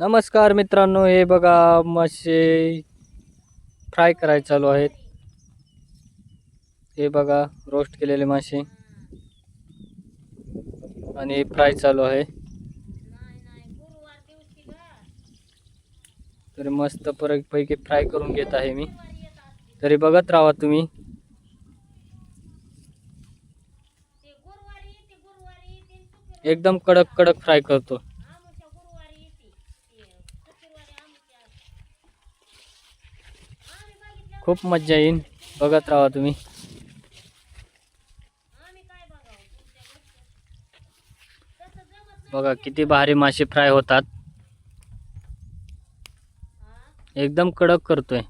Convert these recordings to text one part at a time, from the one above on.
नमस्कार मित्रांनो हे बघा मासे फ्राय करायला चालू आहेत. हे बघा रोस्ट केलेले मासे आणि फ्राय चालू आहे. तर मस्त परत पैकी फ्राय करून घेत आहे मी. तरी बघत राहा तुम्ही. एकदम कडक कडक फ्राय करतो. खूप मज्जा येईन. बघत राहा तुम्ही. बघा किती भारी मासे फ्राय होतात. एकदम कडक करतोय.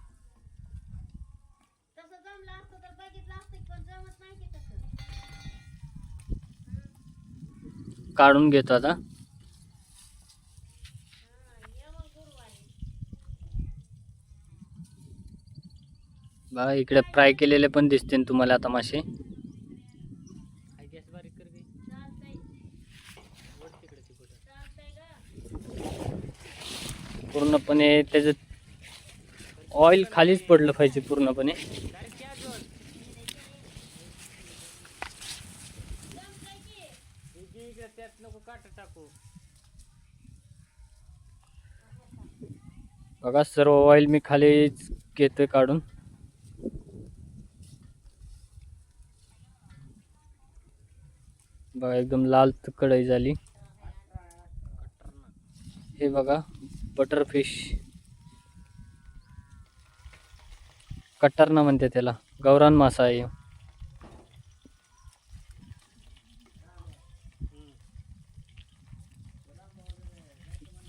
काढून घेतो आता. बघा इकडे फ्राय केलेले पण दिसतील तुम्हाला आता मासे. पूर्णपणे त्याचं ऑइल खालीच पडलं पाहिजे पूर्णपणे. बघा सर्व ऑइल मी खालीच घेतोय काढून. बघा एकदम लाल कढई झाली. हे बघा बटर फिश कट्टरना म्हणते त्याला. गौरान मासा आहे.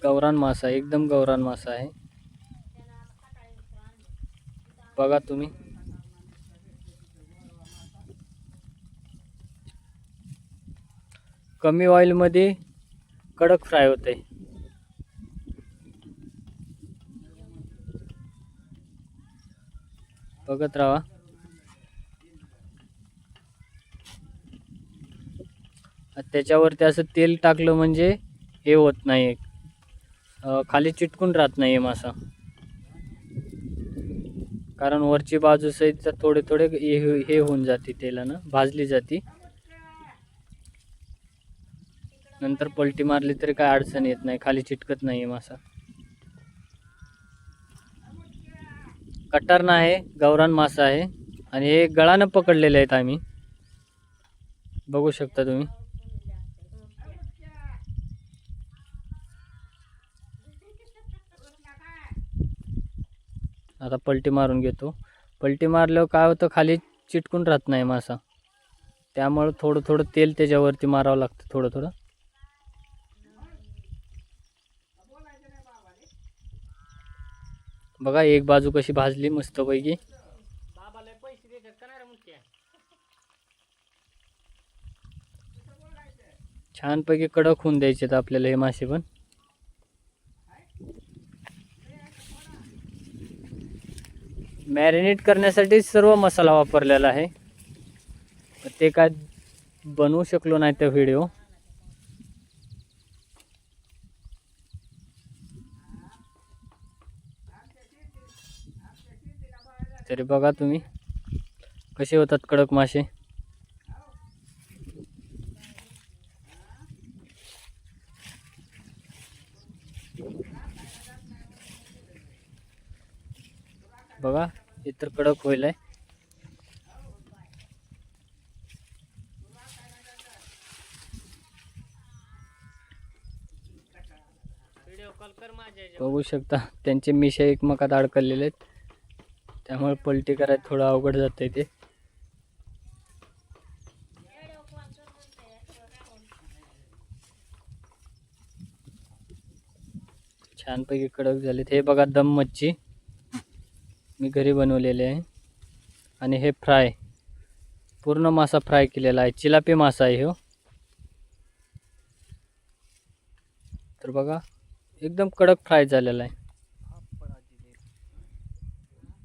गौरान मासा आहे, एकदम गौरान मासा आहे. बघा तुम्ही. कमी ऑइलमध्ये कडक फ्राय होते. बघत राहा. त्याच्यावरती असं तेल टाकलं म्हणजे हे होत नाही. खाली चिटकून राहत नाही मासा. कारण वरची बाजू सहित थोडे थोडे हे हे होऊन जाते तेलानं भाजली जाते. नंतर पलटी मारली तरी काय अडचण येत नाही खाली चिटकत नाही मासा. कटारना आहे गौरान मासा आहे आणि हे गळानं पकडलेले आहेत आम्ही. बघू शकता तुम्ही. आता पलटी मारून घेतो. पलटी मारल्यावर काय होतं खाली चिटकून राहत नाही मासा. त्यामुळं थोडं थोडं तेल त्याच्यावरती मारावं लागतं थोडं थोडं. बघा एक बाजू कशी भाजली मस्तपैकी. छानपैकी कडक होऊन द्यायचे आहेत आपल्याला हे मासे पण. मॅरिनेट करण्यासाठी सर्व मसाला वापरलेला आहे. ते काय बनवू शकलो नाही त्या व्हिडिओ तरी बघा तुम्ही. कसे होतात कडक मासे? बघा इतर कडक होईल आहे. बघू शकता त्यांचे मिशे एकमेकात अडकलेले आहेत. त्यामुळे पलटी करायला थोडं अवघड जातंय ते. छानपैकी कडक झालेत. हे बघा दम मच्छी. मी घरी बनवलेले आहे. आणि हे फ्राय. पूर्ण मासा फ्राय केलेला आहे. चिलापी मासा आहे हो. तर बघा एकदम कडक फ्राय झालेला आहे.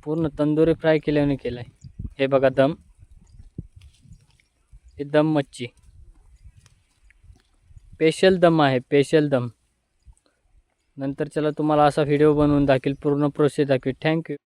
पूर्ण तंदुरी फ्राय केल्याने केलं आहे हे बघा दम. हे दम मच्छी. स्पेशल दम आहे स्पेशल दम. नंतर चला तुम्हाला असा व्हिडिओ बनवून दाखवेल पूर्ण प्रोसेस दाखवी थँक्यू